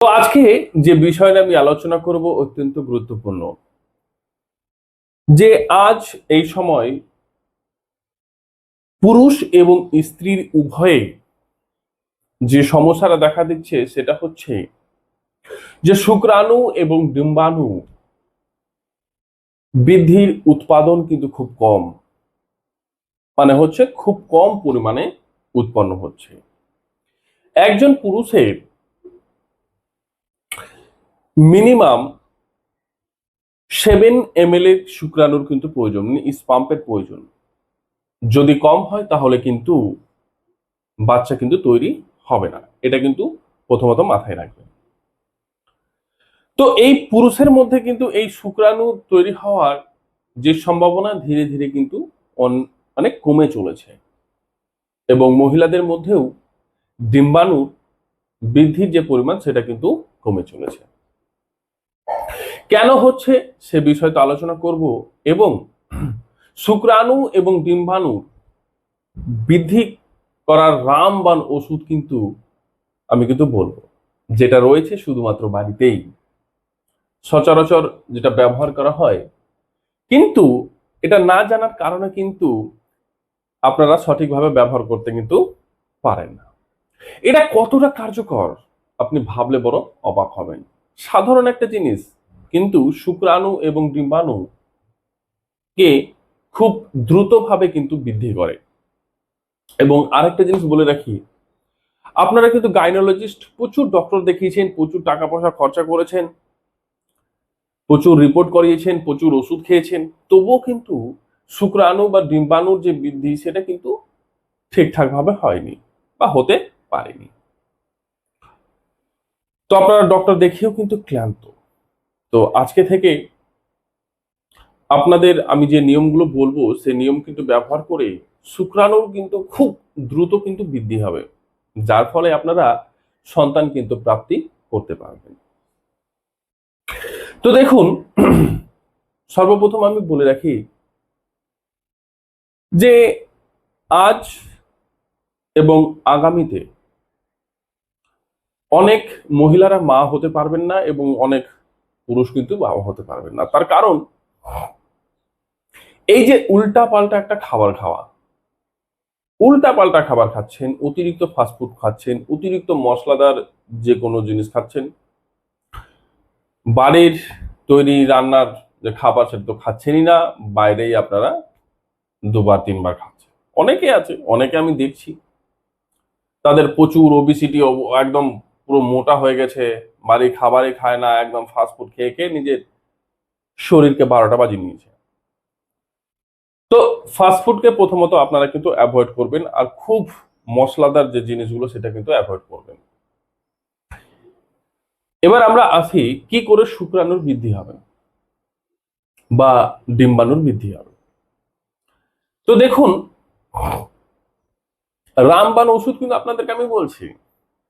তো আজকে যে বিষয়টা আমি আলোচনা করব অত্যন্ত গুরুত্বপূর্ণ। যে আজ এই সময় পুরুষ এবং স্ত্রীর উভয়ে যে সমস্যাটা দেখা দিচ্ছে সেটা হচ্ছে যে শুক্রাণু এবং ডিম্বাণু বৃদ্ধির উৎপাদন কিন্তু খুব কম। মানে হচ্ছে খুব কম পরিমাণে উৎপন্ন হচ্ছে। একজন পুরুষের মিনিমাম সেভেন এম এল এর শুক্রাণুর কিন্তু প্রয়োজন মানে স্পাম্পের প্রয়োজন। যদি কম হয় তাহলে কিন্তু বাচ্চা কিন্তু তৈরি হবে না। এটা কিন্তু প্রথমত মাথায় রাখবেন। তো এই পুরুষের মধ্যে কিন্তু এই শুক্রাণু তৈরি হওয়ার যে সম্ভাবনা ধীরে ধীরে কিন্তু অন- অনেক কমে চলেছে। এবং মহিলাদের মধ্যেও ডিম্বাণুর বৃদ্ধির যে পরিমাণ সেটা কিন্তু কমে চলেছে। কেন হচ্ছে সে বিষয়ে তো আলোচনা করব এবং শুক্রাণু এবং ডিম্বাণু বৃদ্ধি করার রামবান ওষুধ কিন্তু আমি কিন্তু বলব। যেটা রয়েছে শুধুমাত্র বাড়িতেই। সচরাচর যেটা ব্যবহার করা হয়। কিন্তু এটা না জানার কারণে কিন্তু আপনারা সঠিকভাবে ব্যবহার করতে কিন্তু পারেন না। এটা কতটা কার্যকর? আপনি ভাবলে বড় অবাক হবেন। সাধারণ একটা জিনিস কিন্তু শুক্রাণু এবং ডিম্বাণু কে খুব দ্রুতভাবে কিন্তু বৃদ্ধি করে। এবং আরেকটা জিনিস বলে রাখি, আপনারা কিন্তু গাইনোলজিস্ট প্রচুর ডক্টর দেখিয়েছেন, প্রচুর টাকা পয়সা খরচা করেছেন, প্রচুর রিপোর্ট করিয়েছেন, প্রচুর ওষুধ খেয়েছেন, তবুও কিন্তু শুক্রাণু বা ডিম্বাণুর যে বৃদ্ধি সেটা কিন্তু ঠিকঠাক ভাবে হয়নি বা হতে পারেনি। তো আপনারা ডক্টর দেখেও কিন্তু ক্লান্ত। তো আজকে থেকে আপনাদের আমি যে নিয়মগুলো বলব সেই নিয়ম কিন্তু ব্যবহার করে শুক্রাণুর কিন্তু খুব দ্রুত কিন্তু বৃদ্ধি হবে, যার ফলে আপনারা সন্তান কিন্তু প্রাপ্তি করতে পারবেন। তো দেখুন, সর্বপ্রথম আমি বলে রাখি যে আজ এবং আগামীতে অনেক মহিলারা মা হতে পারবেন না এবং অনেক পুরুষ কিন্তু বাবা হতে পারবেন না। তার কারণ, এই যে উল্টা পাল্টা একটা খাবার খাওয়া, উল্টা পাল্টা খাবার খাচ্ছেন, অতিরিক্ত ফাস্টফুড খাচ্ছেন, অতিরিক্ত মশলাদার যে কোনো জিনিস খাচ্ছেন, বাড়ির তৈরি রান্নার যে খাবার সেটা তো খাচ্ছেনই না, বাইরেই আপনারা দুবার, তিনবার খাচ্ছেন। অনেকে আছে, অনেকে আমি দেখছি, তাদের প্রচুর ওবিসিটি একদম পুরো মোটা হয়ে গেছে, বাড়ির খাবারই খায় না, একদম ফাস্টফুড খেয়ে খেয়ে নিজের শরীরকে বারোটা বাজিয়ে নিয়েছে। তো ফাস্টফুডকে প্রথমত আপনারা কিন্তু অ্যাভয়েড করবেন আর খুব মশলাদার যে জিনিসগুলো সেটা কিন্তু অ্যাভয়েড করবেন। এবার আমরা আসি কি করে শুক্রাণুর বৃদ্ধি হবে বা ডিম্বাণুর বৃদ্ধি হবে। তো দেখুন রামবান ওষুধ কিন্তু আপনাদেরকে আমি বলছি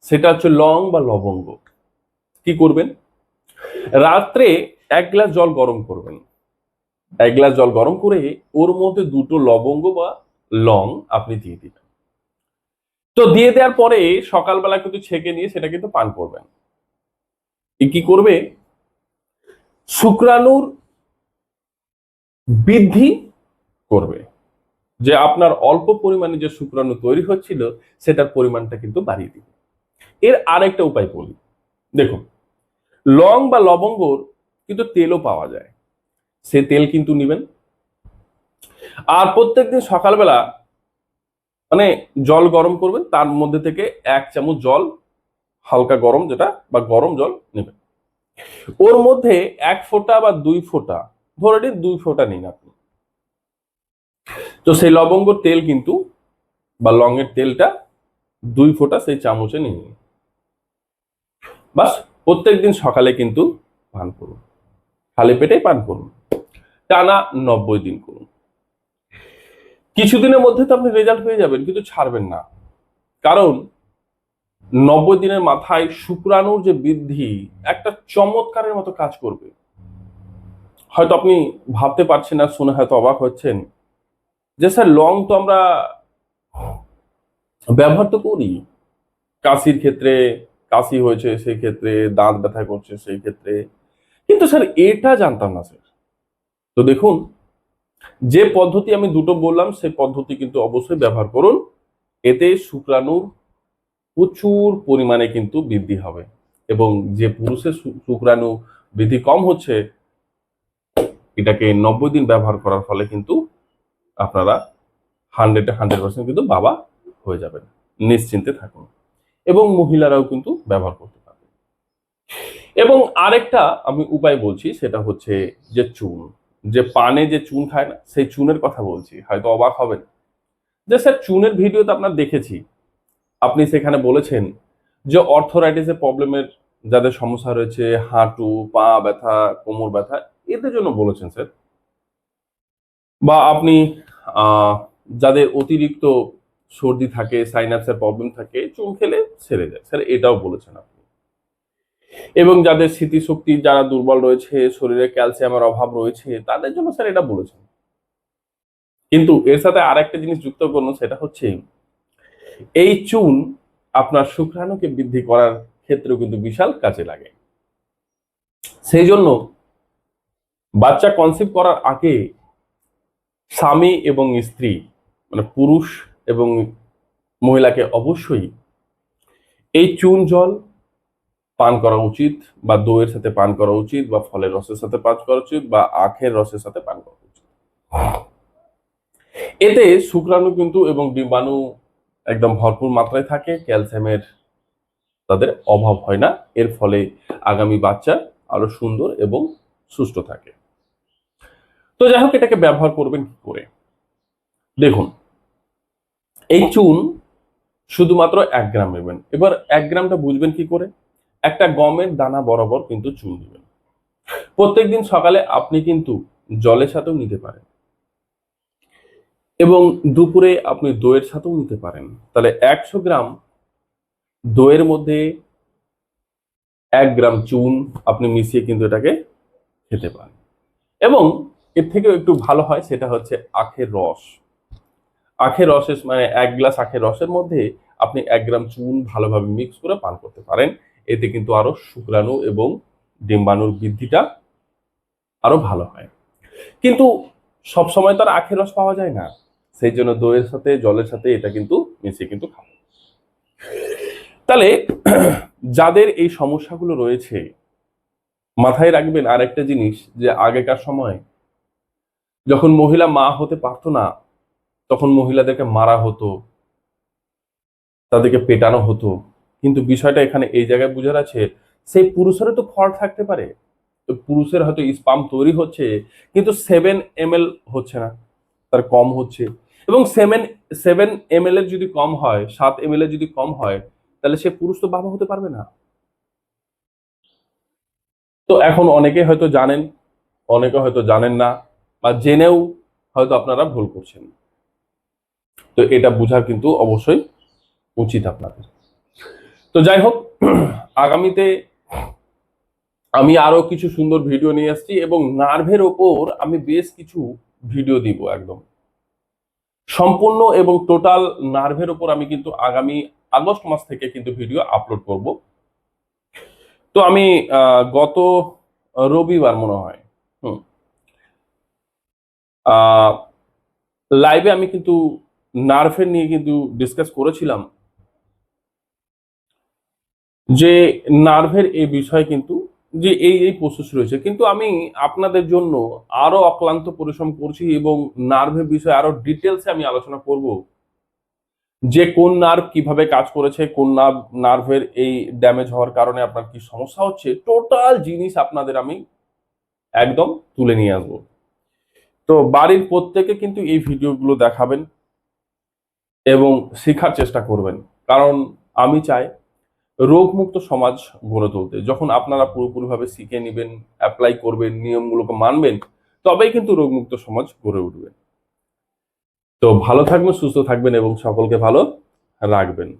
সেটা হচ্ছে লং বা লবঙ্গ। কি করবেন? রাত্রে এক গ্লাস জল গরম করবেন। এক গ্লাস জল গরম করে ওর মধ্যে দুটো লবঙ্গ বা লং আপনি দিয়ে দিবেন। তো দিয়ে দেওয়ার পরে সকালবেলা কিন্তু ছেঁকে নিয়ে সেটা কিন্তু পান করবেন। কি করবে? শুক্রাণুর বৃদ্ধি করবে। যে আপনার অল্প পরিমাণে যে শুক্রাণু তৈরি হচ্ছিল, সেটার পরিমাণটা কিন্তু বাড়িয়ে দিবে। এর আরেকটা উপায় বলি দেখুন, লং বা লবঙ্গর কিন্তু তেলও পাওয়া যায়। সে তেল কিন্তু নেবেন। আর প্রত্যেকদিন সকালবেলা মানে জল গরম করবেন, তার মধ্যে থেকে এক চামচ জল, হালকা গরম যেটা, বা গরম জল নেবেন। ওর মধ্যে এক ফোঁটা বা দুই ফোঁটা, ধরে নিন দুই ফোঁটা নিন আপনি। তো সেই লবঙ্গ তেল কিন্তু, বা লংয়ের তেলটা দুই ফোঁটা সেই চামচে নিয়ে নিন। বাস প্রত্যেকদিন সকালে কিন্তু পান করুন। খালি পেটেই পান করুন। টানা নব্বই দিন করুন। কিছুদিনের মধ্যে তো আপনি রেজাল্ট হয়ে যাবেন, কিন্তু ছাড়বেন না। কারণ নব্বই দিনের মাথায় শুক্রাণুর যে বৃদ্ধি, একটা চমৎকারের মতো কাজ করবে। হয়তো আপনি ভাবতে পারছেন না, শুনে হয়তো অবাক হচ্ছেন যে স্যার লং তো আমরা ব্যবহার তো করি। কাশির ক্ষেত্রে কাশি হয়েছে, সেই ক্ষেত্রে দাঁত ব্যথা করছে, সেই ক্ষেত্রে। কিন্তু স্যার, এটা জানতাম না স্যার। তো দেখুন, যে পদ্ধতি আমি দুটো বললাম, সেই পদ্ধতি কিন্তু অবশ্যই ব্যবহার করুন। এতে শুক্রাণুর প্রচুর পরিমাণে কিন্তু বৃদ্ধি হবে এবং যে পুরুষের শুক্রাণু বৃদ্ধি কম হচ্ছে, এটাকে নব্বই দিন ব্যবহার করার ফলে কিন্তু আপনারা হান্ড্রেডে হান্ড্রেড পার্সেন্ট কিন্তু বাবা হয়ে যাবেন নিশ্চিন্তে থাকুন। এবং মহিলারাও কিন্তু ব্যবহার করতে পারবে। এবং আরেকটা আমি উপায় বলছি, সেটা হচ্ছে যে চুন। যে পানে যে চুন খায় না, সেই চুনের কথা বলছি। হয়তো অবাক হবেন। যে স্যার, চুনের ভিডিও তো আপনার দেখেছি। আপনি সেখানে বলেছেন যে অর্থোরাইটিসের প্রবলেমের যাদের সমস্যা রয়েছে, হাঁটু, পা ব্যথা, কোমর ব্যথা, এদের জন্য বলেছেন স্যার। বা আপনি যাদের অতিরিক্ত সর্দি থাকে সাইনাসের প্রবলেম থাকে চুন খেলে সেরে যায় স্যার, এটাও বলেছেন আপনি। এবং যাদের স্মৃতিশক্তি যারা দুর্বল রয়েছে, শরীরে ক্যালসিয়ামের অভাব রয়েছে, তাদের জন্য স্যার এটা বলেছেন। কিন্তু এর সাথে আর একটা জিনিস যুক্ত করুন, সেটা হচ্ছে এই চুন আপনার শুক্রাণুকে বৃদ্ধি করার ক্ষেত্রেও কিন্তু বিশাল কাজে লাগে। সেই জন্য বাচ্চা কনসিভ করার আগে স্বামী এবং স্ত্রী মানে পুরুষ এবং মহিলাকে অবশ্যই এই চুন জল পান করা উচিত বা দইয়ের সাথে পান করা উচিত বা ফলের রসের সাথে পান করা উচিত বা আখের রসের সাথে পান করা উচিত। এতে শুক্রাণু কিন্তু এবং ডিম্বাণু একদম ভরপুর মাত্রায় থাকে, ক্যালসিয়ামের তাদের অভাব হয় না, এর ফলে আগামী বাচ্চা আরও সুন্দর এবং সুস্থ থাকে। তো যাই হোক, এটাকে ব্যবহার করবেন কি করে? দেখুন এই চুন শুধুমাত্র এক গ্রাম নেবেন। এবার এক গ্রামটা বুঝবেন কি করে? একটা গমের দানা বরাবর কিন্তু চুন নেবেন প্রত্যেকদিন সকালে আপনি কিন্তু জলের সাথেও নিতে পারেন। এবং দুপুরে আপনি দইয়ের সাথেও নিতে পারেন। তাহলে একশো গ্রাম দইয়ের মধ্যে এক গ্রাম চুন আপনি মিশিয়ে কিন্তু এটাকে খেতে পারেন। এবং এর থেকেও একটু ভালো হয়, সেটা হচ্ছে আখের রস। আখের রসের মানে এক গ্লাস আখের রসের মধ্যে আপনি এক গ্রাম চুন ভালোভাবে মিক্স করে পান করতে পারেন। এতে কিন্তু আরও শুক্রাণু এবং ডিম্বাণুর বৃদ্ধিটা আরও ভালো হয়। কিন্তু সব সময় তো আর আখের রস পাওয়া যায় না। সেই জন্য দইয়ের সাথে, জলের সাথে এটা কিন্তু মিশিয়ে কিন্তু খাব তাহলে যাদের এই সমস্যাগুলো রয়েছে, মাথায় রাখবেন আরেকটা জিনিস যে আগেকার সময় যখন মহিলা মা হতে পারতো না তখন মহিলাদেরকে মারা হতো, তাদেরকে পেটানো হতো। কিন্তু বিষয়টা এখানে এই জায়গায় বোঝার আছে, সেই পুরুষেরও তো ফল থাকতে পারে। পুরুষের হয়তো স্পাম তৈরি হচ্ছে, কিন্তু সেভেন এম হচ্ছে না, তার কম হচ্ছে। এবং সেভেন সেভেন এম এর যদি কম হয়, সাত এম এর যদি কম হয়, তাহলে সে পুরুষ তো বাবা হতে পারবে না। তো এখন অনেকে হয়তো জানেন, অনেকে হয়তো জানেন না, বা জেনেও হয়তো আপনারা ভুল করছেন। তো এটা বোঝার কিন্তু অবশ্যই উচিত আপনাদের। তো যাই হোক, আগামীতে আমি আরও কিছু সুন্দর ভিডিও নিয়ে আসছি এবং নার্ভের ওপর আমি বেশ কিছু ভিডিও দিব একদম। সম্পূর্ণ এবং টোটাল নার্ভের ওপর আমি কিন্তু আগামী আগস্ট মাস থেকে কিন্তু ভিডিও আপলোড করব। তো আমি গত রবিবার মনে হয়, হুম লাইভে আমি কিন্তু নার্ভের নিয়ে কিন্তু ডিসকাস করেছিলাম যে নার্ভের এই বিষয় কিন্তু যে এই এই প্রসেস রয়েছে। কিন্তু আমি আপনাদের জন্য আরও অক্লান্ত পরিশ্রম করছি এবং নার্ভের বিষয়ে আরও ডিটেলসে আমি আলোচনা করব যে কোন নার্ভ কীভাবে কাজ করেছে, কোন নার্ভ, নার্ভের এই ড্যামেজ হওয়ার কারণে আপনার কি সমস্যা হচ্ছে টোটাল জিনিস আপনাদের আমি একদম তুলে নিয়ে আসব। তো বাড়ির প্রত্যেকে কিন্তু এই ভিডিওগুলো দেখাবেন। এবং শেখার চেষ্টা করবেন। কারণ আমি চাই রোগমুক্ত সমাজ গড়ে তুলতে। যখন আপনারা পুরোপুরিভাবে শিখে নেবেন অ্যাপ্লাই করবেন, নিয়মগুলোকে মানবেন, তবেই কিন্তু রোগমুক্ত সমাজ গড়ে উঠবে। তো ভালো থাকবেন, সুস্থ থাকবেন এবং সকলকে ভালো রাখবেন।